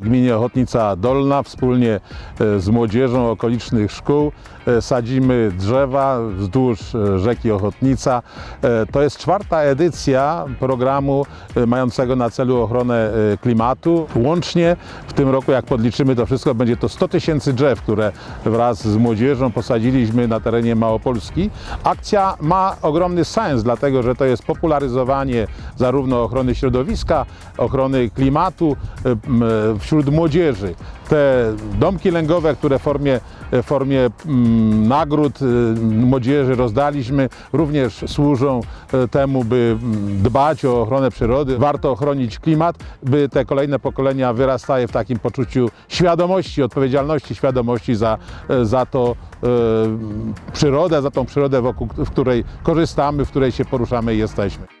W gminie Ochotnica Dolna wspólnie e, z młodzieżą okolicznych szkół e, sadzimy drzewa wzdłuż e, rzeki Ochotnica. To jest czwarta edycja programu mającego na celu ochronę klimatu. Łącznie w tym roku, jak podliczymy to wszystko, będzie to 100 tysięcy drzew, które wraz z młodzieżą posadziliśmy na terenie Małopolski. Akcja ma ogromny sens, dlatego że to jest popularyzowanie zarówno ochrony środowiska, ochrony klimatu wśród młodzieży. Te domki lęgowe, które w formie, w formie mm, nagród y, młodzieży rozdaliśmy, również służą e, temu, by mm, dbać o ochronę przyrody. Warto ochronić klimat, by te kolejne pokolenia wyrastały w takim poczuciu świadomości, odpowiedzialności, świadomości za, e, za to e, przyrodę, za tą przyrodę, wokół, w której korzystamy, w której się poruszamy i jesteśmy.